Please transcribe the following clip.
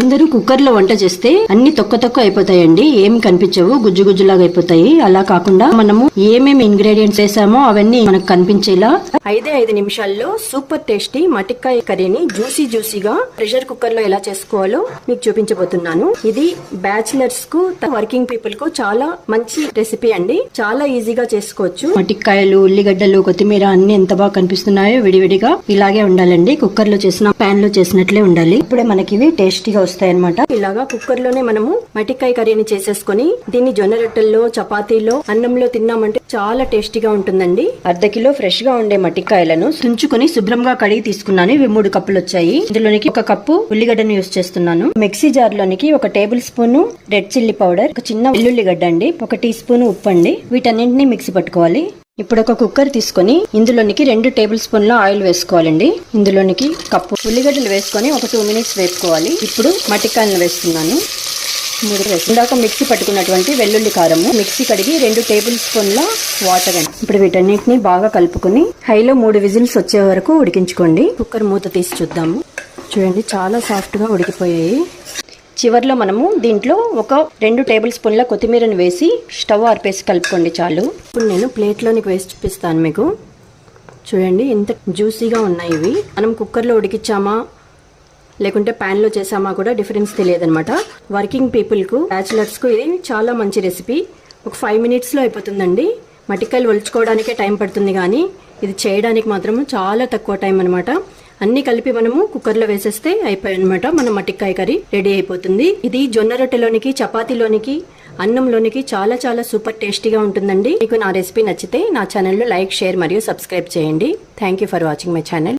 కొందరు కుక్కర్లో వంట చేస్తే అన్ని తొక్క తొక్క అయిపోతాయండి. ఏం కనిపించవు. గుజ్జు గుజ్జులాగా అయిపోతాయి. అలా కాకుండా మనము ఏమేమి ఇంగ్రీడియంట్స్ వేసామో అవన్నీ మనకు కనిపించేలా ఐదే ఐదు నిమిషాల్లో సూపర్ టేస్టీ మటిక్కాయ కర్రీని జ్యూసీ జ్యూసీగా ప్రెషర్ కుక్కర్లో ఎలా చేసుకోవాలో మీకు చూపించబోతున్నాను. ఇది బ్యాచిలర్స్కు వర్కింగ్ పీపుల్కు చాలా మంచి రెసిపీ అండి. చాలా ఈజీగా చేసుకోవచ్చు. మటిక్కాయలు ఉల్లిగడ్డలు కొత్తిమీర అన్ని ఎంత బాగా కనిపిస్తున్నాయో విడివిడిగా ఇలాగే ఉండాలండి. కుక్కర్లో చేసిన పాన్లో చేసినట్లే ఉండాలి. ఇప్పుడే మనకి ఇవి టేస్టీగా వస్తాయి అనమాట ఇలాగా కుక్కర్లోనే మనము మటికాయ కర్రీని చేసేసుకొని దీన్ని జొన్న రొట్టెల్లో చపాతీలో అన్నంలో తిన్నామంటే చాలా టేస్టీగా ఉంటుందండి. అర్ధ కిలో ఫ్రెష్గా ఉండే మటికాయలను తుంచుకొని శుభ్రంగా కడిగి తీసుకున్నాను. ఇవి మూడు కప్పులు వచ్చాయి ఇందులోనికి ఒక కప్పు ఉల్లిగడ్డను యూస్ చేస్తున్నాను. మిక్సీ జార్ లోనికి ఒక tablespoon red chilli powder ఒక చిన్న ఉల్లిగడ్డ అండి ఒక టీ స్పూన్ ఉప్పు అండి. వీటన్నింటినీ మిక్సీ పట్టుకోవాలి. ఇప్పుడు ఒక కుక్కర్ తీసుకొని ఇందులోనికి రెండు టేబుల్ స్పూన్ల ఆయిల్ వేసుకోవాలండి. ఇందులోనికి కప్పు ఉల్లిగడ్డలు వేసుకొని ఒక టూ మినిట్స్ వేసుకోవాలి ఇప్పుడు మట్టికాయలను వేస్తున్నాను. మూడు ఇందాక మిక్సీ పట్టుకున్నటువంటి వెల్లుల్లి కారము మిక్సీ కడిగి రెండు టేబుల్ స్పూన్ల వాటర్ అండి. ఇప్పుడు వీటన్నిటిని బాగా కలుపుకొని హైలో మూడు విజిల్స్ వచ్చే వరకు ఉడికించుకోండి. కుక్కర్ మూత తీసి చూద్దాము. చూడండి చాలా సాఫ్ట్గా ఉడికిపోయాయి. చివర్లో మనము దీంట్లో ఒక రెండు టేబుల్ స్పూన్ల కొత్తిమీరను వేసి స్టవ్ ఆర్పేసి కలుపుకోండి చాలు. ఇప్పుడు నేను ప్లేట్లోనికి వేసి చూపిస్తాను మీకు. చూడండి ఎంత జ్యూసీగా ఉన్నాయి ఇవి. మనం కుక్కర్లో ఉడికిచ్చామా లేకుంటే ప్యాన్లో చేసామా కూడా డిఫరెన్స్ తెలియదన్నమాట. వర్కింగ్ పీపుల్కు బ్యాచులర్స్కు ఇది చాలా మంచి రెసిపీ. ఒక ఫైవ్ మినిట్స్లో అయిపోతుందండి. మటికాయలు ఒలుచుకోవడానికే టైం పడుతుంది కానీ ఇది చేయడానికి మాత్రం చాలా తక్కువ టైం అనమాట అన్ని కలిపి మనము కుక్కర్లో వేసేస్తే అయిపోయి అనమాట మన మట్టికాయ కర్రీ రెడీ అయిపోతుంది. ఇది జొన్న రొట్టెలోనికి చపాతీలోనికి అన్నంలోనికి చాలా చాలా సూపర్ టేస్టీగా ఉంటుందండి. మీకు నా రెసిపీ నచ్చితే నా ఛానల్లో లైక్ షేర్ మరియు సబ్స్క్రైబ్ చేయండి. Thank you for watching my channel